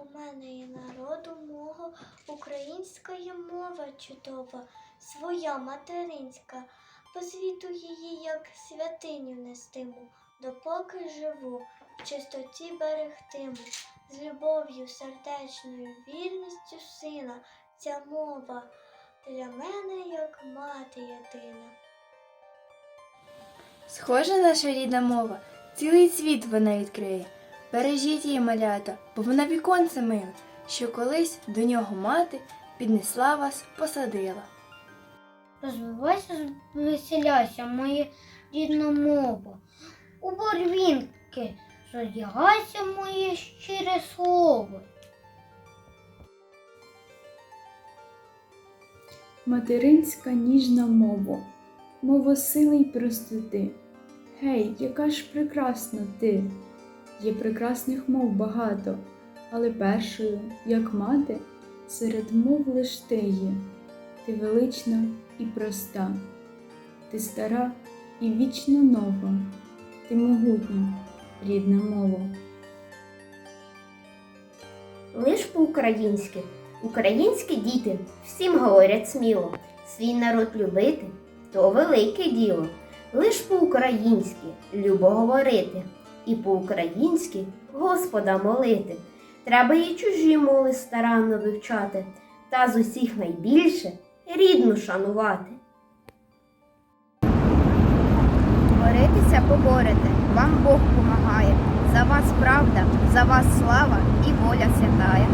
У мене і народу мого українська мова чудова, своя материнська, по світу її як святиню нестиму, допоки живу, в чистоті берегтиму, з любов'ю сердечною, вірністю сина, ця мова для мене як мати єдина. Схожа наша рідна мова, цілий світ вона відкриє. Бережіть її, малята, бо вона віконце миле, що колись до нього мати піднесла вас, посадила. Розвивайся, веселяйся, моя рідна мова. У барвінки зодягайся моє щире слово. Материнська ніжна мова, мова сили й простоти. Гей, яка ж прекрасна ти! Є прекрасних мов багато, але першою, як мати, серед мов лиш ти є. Ти велична і проста, ти стара і вічно нова, ти могутня, рідна мова. Лиш по-українськи. Українські діти всім говорять сміло. Свій народ любити то велике діло. Лиш по-українськи любо говорити, і по-українськи Господа молити. Треба і чужі моли старанно вивчати, та з усіх найбільше рідну шанувати. Боритися поборете, вам Бог помагає. За вас правда, за вас слава і воля святая.